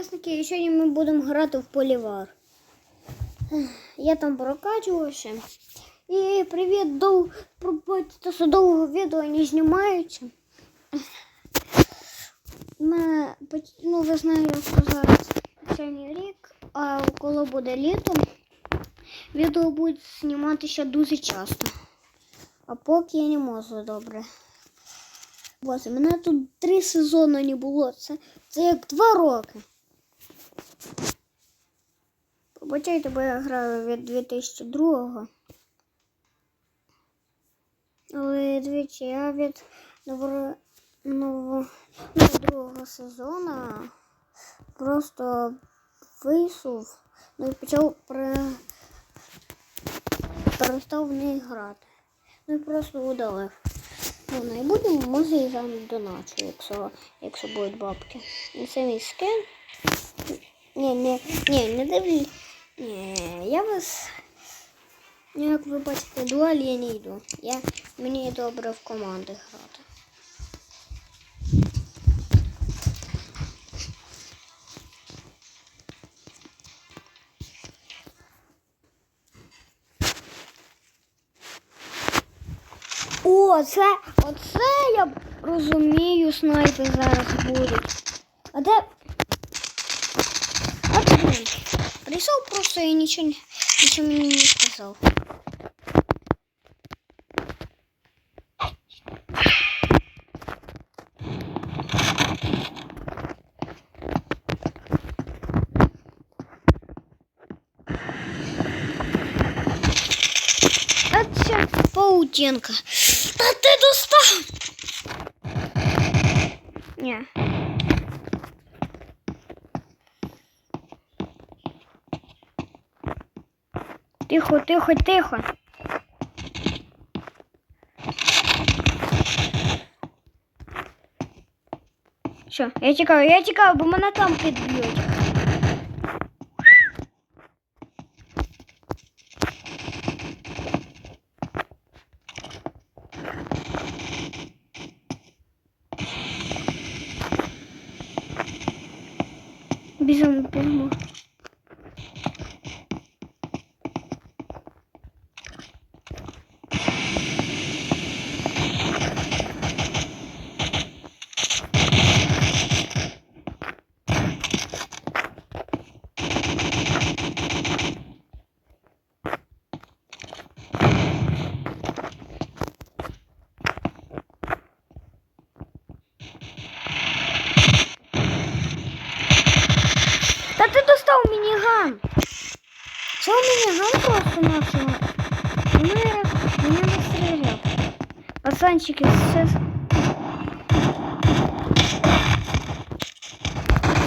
підписники, і сьогодні ми будемо грати в полівар. Я там прокачувався. І привіт, дов... пробачте, що довго відео не знімаються. Ми, ну, ви знаєте, зараз сьогодні рік, а коли буде літо, відео будуть зніматися дуже часто. А поки я не можу добре. Боже, мене тут три сезони не було. Це, це як два роки. Пробачайте, бо я граю від 2002-го. Але двічі я від нового, нового, ну, другого сезону просто вийшов, ну і почав при... перестав в неї грати. Ну і просто удалив. Ну, не будемо, може і вам доначу, якщо, якщо будуть бабки. І це мій скин. Ні, не дивлю. Ні, я вас. Ну, як ви бачите, дуаль я не йду. Я, мені добре в команди. О, це, оце я розумію, снайпи зараз будуть. А де? От блін. Прийшов просто і нічого, не- нічого мені не сказав. А це паутинка. Та ти достав. Ні. Тихо, тихо, тихо. Що, я тікаю, я тікаю, бо мене там підб'ють. Біжимо, біжимо. Пацанчики, сейчас.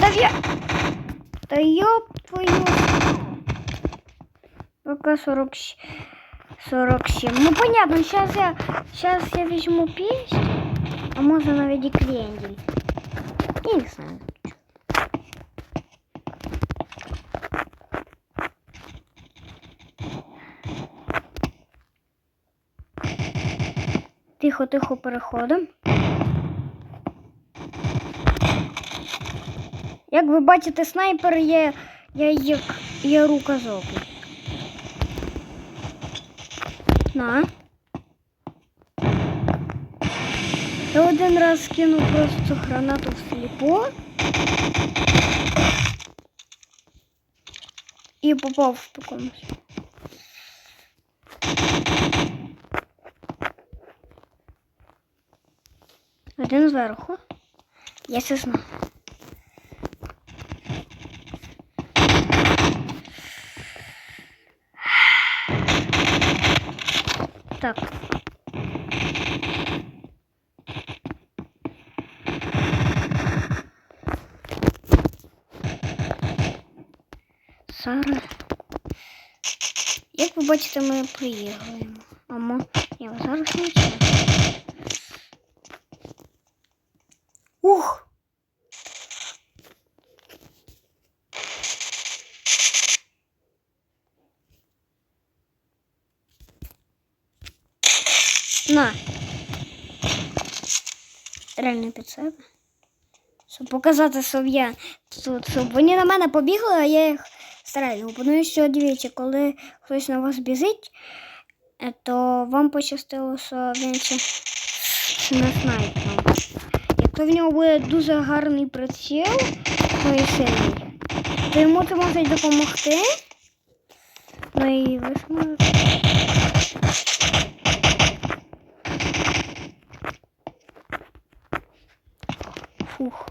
Та я... Та ёб твою... Пока 40... 47. Ну понятно, сейчас я... Сейчас я возьму песню. А можно наведи крендель. Я не знаю. Тихо, тихо переходимо. Як ви бачите, снайпер є, я як є рукозокий. На. Я один раз скинув просто гранату в сліпо. І попав в комусь. Один зверху. Я це. Так. Зараз. Як ви бачите, ми приїхаємо. А ми... Ні, зараз нічого. Ух! На. Реально під себе. Щоб показати, що я тут, щоб вони на мене побігли, а я їх стрельну. Тому що дивіться, коли хтось на вас біжить, е, то вам пощастило, що він ще не снайпером. Якщо в нього буде дуже гарний приціл, то і сильний, то йому це може допомогти. Ну і ви зможете. Фух.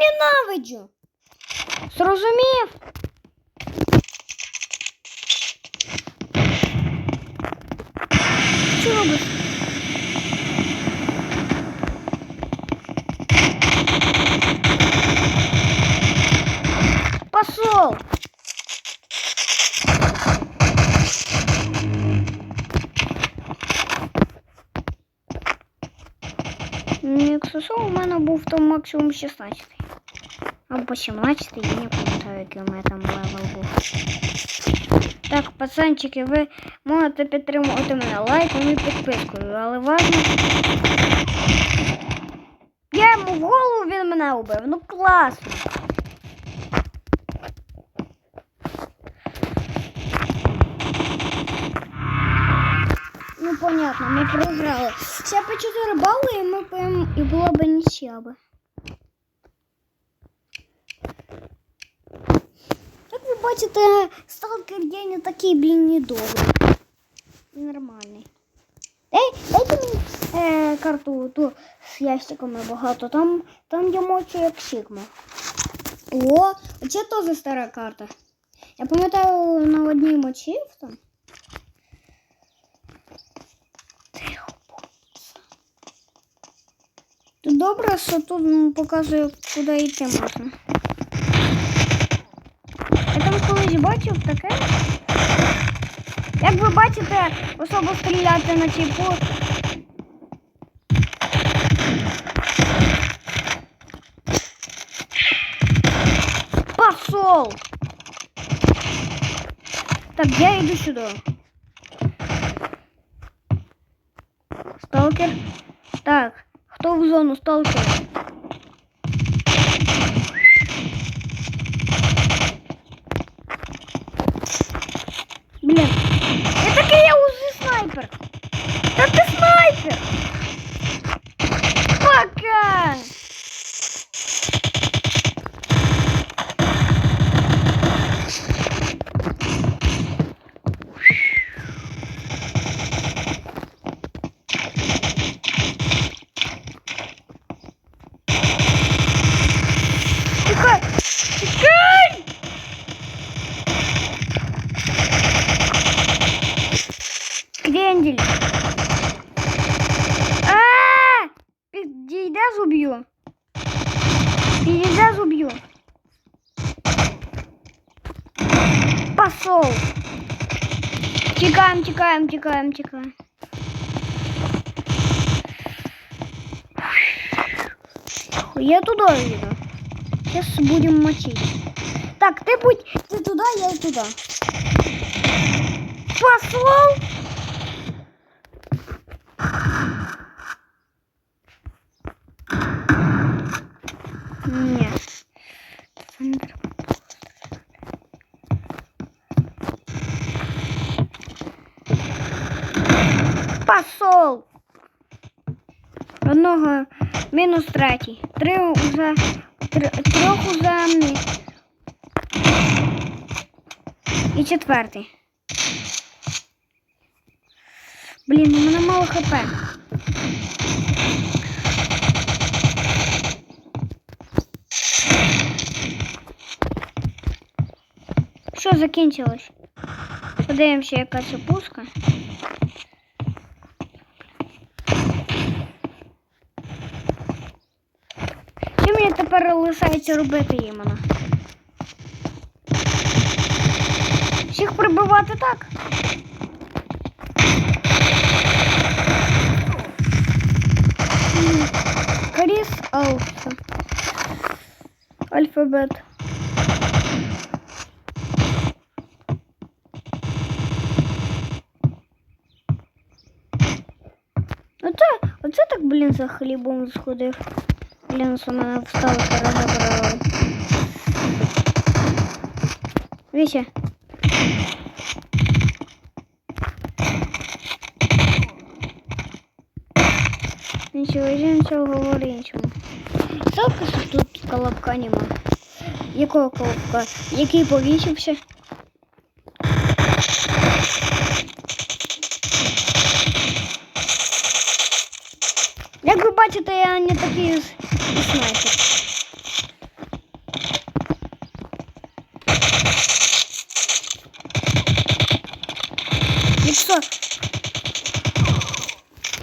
Ненавиджу. Зрозумів? Що робиш? Пошел! Якщо що, у мене був там максимум 16. Або 17, я не пам'ятаю, який у мене там левел. Так, пацанчики, ви можете підтримувати мене лайком і підпискою, але важно. Я йому в голову він мене убив. Ну класно. Ну, понятно, ми програли. Ще по 4 бали, і ми і було б нічия би. Як ви бачите, сталкер є не такий, блін, недобрий. Нормальний. Ей, дайте мені е, карту ту з ящиками багато. Там, там є мочі як Сігма. О, це теж стара карта. Я пам'ятаю на одній мочів там. Тут добре, що тут показує, куди йти можна. Колись бачив таке. Як ви бачите, особо стріляти на типу. Пошел! Так, я иду сюда. Сталкер. Так, хто в зону сталкер? Пошел. Тікаємо, тікаємо, тікаємо, тікаємо. Я туда иду. Сейчас будем мочить. Так, ты будь, ты туда, я туда. Пошел! Нет. Пошел! Одного мінус третій. Три уже три, трьох уже і четвертий. Блін, у мене мало хп. Що закінчилось? Подивимося, яка це пушка. Що мені тепер лишається робити іменно? Всіх прибивати так? Алфа. Альфабет. Оце, оце так, блін, за хлібом сходив. Блін, у мене вставки розібрали. Віся. Нічого, нічого говори іншому. Жалко, що тут колобка нема. Якого колобка? Який повісився? Як ви бачите, я не такий з- і снайпер. Якщо...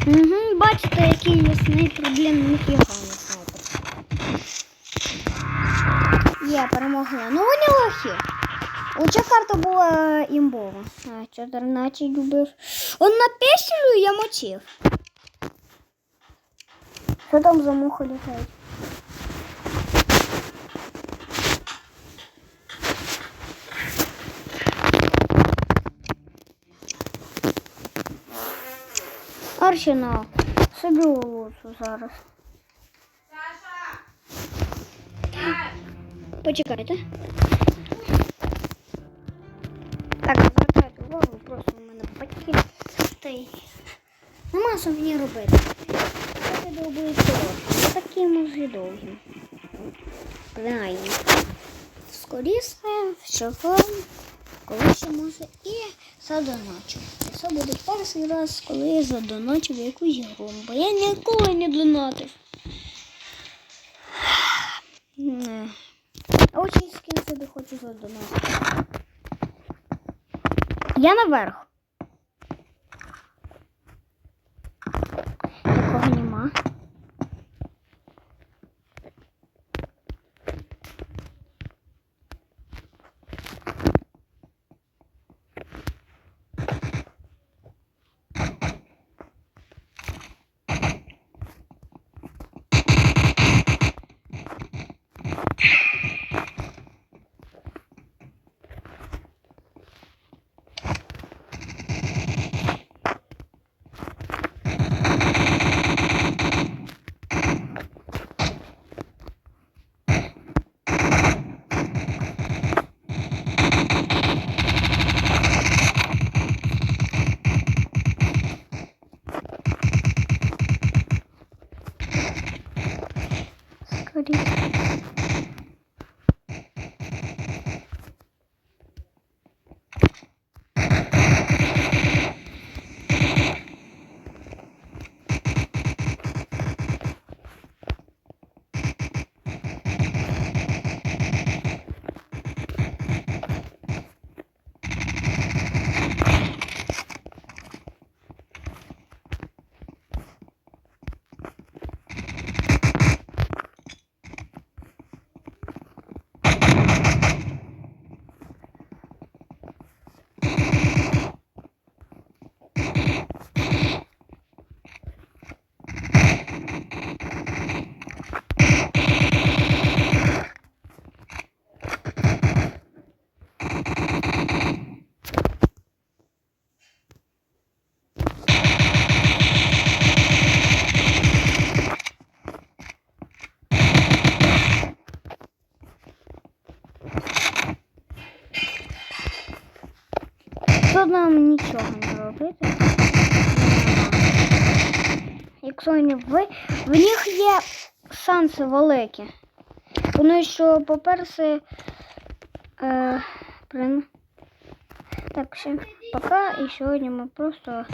Угу, бачите, який є снайпер, блін, ніфіга не снайпер. Є, перемогли. Ну, вони лохи. Оця карта була імбова. А, 14 любив. Он на песню я мочив. Що там за муха літає? Арсенал. Собі улучшу зараз. Почекайте. Так, звертайте увагу, просто у мене батьки стоїть. Нема що мені робити. Відео буде коротше. Таким уже довгим. Принаймні. Скоріше, всього, коли ще може і задоначу. Це буде перший раз, коли я задоначив якусь гру, бо я ніколи не донатив. А ось скін собі хочу задонатити. Я наверх. Тут нам нічого не робити. Якщо вони ви, в них є шанси великі. Тому що, по-перше, е, прин... так, всім пока. І сьогодні ми просто.